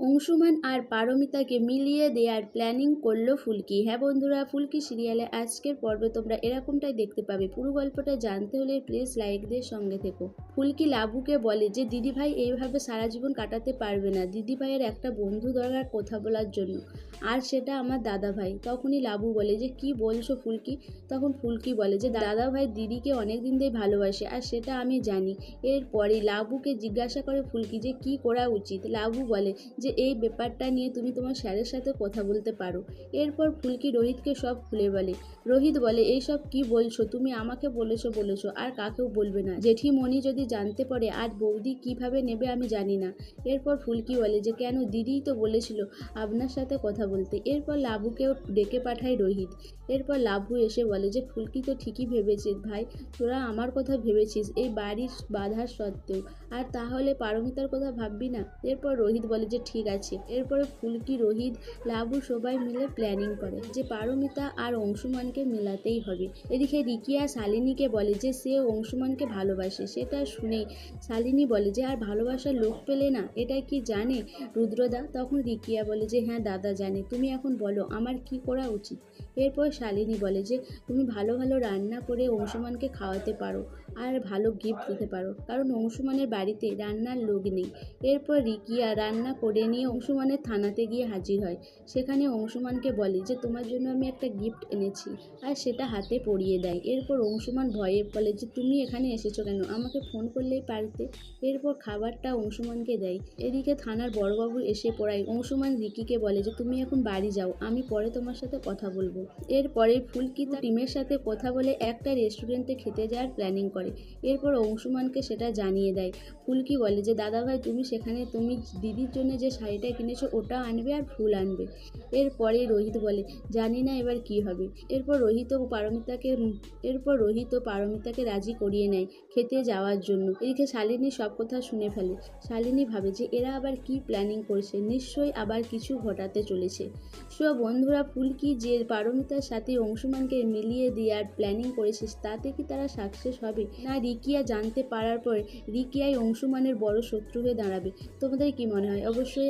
অংশুমান আর পারমিতাকে মিলিয়ে দেওয়ার প্ল্যানিং করল ফুলকি। হ্যাঁ বন্ধুরা, ফুলকি সিরিয়ালে আজকের পর্বে তোমরা এরকমটাই দেখতে পাবে। পুরো গল্পটা জানতে হলে প্লিজ লাইক দিয়ে সঙ্গে থেকো। ফুলকি লাবুকে বলে যে দিদিভাই এইভাবে সারা জীবন কাটাতে পারবে না। দিদিভাইয়ের একটা বন্ধু দরকার কথা বলার জন্য। আর সেটা আমার দাদা ভাই। তখনই লাবু বলে যে, কি বলছো ফুলকি? তখন ফুলকি বলে যে, দাদা ভাই দিদিকে অনেক দিন দিয়ে ভালোবাসে আর সেটা আমি জানি। এরপরে লাবুকে জিজ্ঞাসা করে ফুলকি যে, কি করা উচিত? লাবু বলে যে এই ব্যাপারটা নিয়ে তুমি তোমার স্যারের সাথে কথা বলতে পারো। এরপর ফুলকি রোহিতকে সব খুলে বলে, রোহিত বলে, এইসব কি বলছো? তুমি আমাকে বলেছ বলেছ, আর কাকেও বলবে না। জেঠিমণি যদি জানতে পারে, আজ বৌদি কীভাবে নেবে আমি জানি না। এরপর ফুলকি বলে যে, কেন? দিদিই তো বলেছিল আপনার সাথে কথা বলতে। এরপর লাবুকেও ডেকে পাঠায় রোহিত। এরপর লাবু এসে বলে যে, ফুলকি তো ঠিকই ভেবেছিস ভাই, তোরা আমার কথা ভেবেছিস, এই বাড়ির বাধার সত্ত্বেও। আর তাহলে পারমিতার কথা ভাববি না? এরপর রোহিত বলে যে, ঠিক আছে। এরপরে ফুলকি, রোহিত, লাবু সবাই মিলে প্ল্যানিং করে যে পারমিতা আর অংশুমানকে মেলাতেই হবে। এদিকে রিকিয়া শালিনীকে বলে যে সে অংশুমানকে ভালোবাসে, সেটা শুনে শালিনী বলে যে, আর ভালোবাসার লোক পেলে না? এটা কি জানে রুদ্রদা? তখন রিকিয়া বলে যে হ্যাঁ দাদা জানে। তুমি এখন বলো, আমার কি করা উচিত? এরপর শালিনী বলে যে, তুমি ভালো ভালো রান্না করে অংশুমানকে খাওয়াতে পারো আর ভালো গিফট দিতে পারো। কারণ অংশুমানের বাড়িতে রান্নার লোক নেই। এরপর রিকিয়া রান্না করে নিয়ে অংশুমানের থানাতে গিয়ে হাজির হয়। সেখানে অংশুমানকে বলে যে, তোমার জন্য আমি একটা গিফট এনেছি আর সেটা হাতে পরিয়ে দেয়। এরপর অংশুমান ভয়ে বলে যে, তুমি এখানে এসেছ কেন? আমাকে ফোন করলেই পারতে। এরপর খাবারটা অংশুমানকে দেয়। এদিকে থানার বড়বাবু এসে পড়ায়। অংশুমান রিকিকে বলে যে, তুমি এখন বাড়ি যাও। আমি পরে তোমার সাথে কথা বলব। এরপরে ফুলকি তার টিমের সাথে কথা বলে একটা রেস্টুরেন্টে খেতে যাওয়ার প্ল্যানিং করে। এরপর অংশুমানকে সেটা জানিয়ে দেয়। ফুলকি বলে যে, দাদাভাই, তুমি সেখানে, তুমি দিদির জন্য যে শাড়িটা কিনেছো, ওটা আনবে আর ফুল আনবে। এরপরে রোহিত বলে, জানি না এবার কি হবে। এরপর রোহিত ও পারমিতাকে, এরপর রোহিত পারমিতাকে রাজি করিয়ে নেয় খেতে যাওয়ার জন্য। এদিকে শালিনী সব কথা শুনে ফেলে। শালিনী ভাবে যে এরা আবার কি প্ল্যানিং করছে, নিশ্চয়ই আবার কিছু ঘটাতে চলেছে। সো বন্ধুরা ফুলকি যে পারমিতার সাথে অংশুমানকে মিলিয়ে দেওয়ার প্ল্যানিং করেছে, তাতে কি তারা সাকসেস হবে? না, রিকিয়া জানতে পারার পর রিকিয়াই অংশুমানের বড় শত্রু হয়ে দাঁড়াবে। তোমাদের কি মনে হয়? অবশ্যই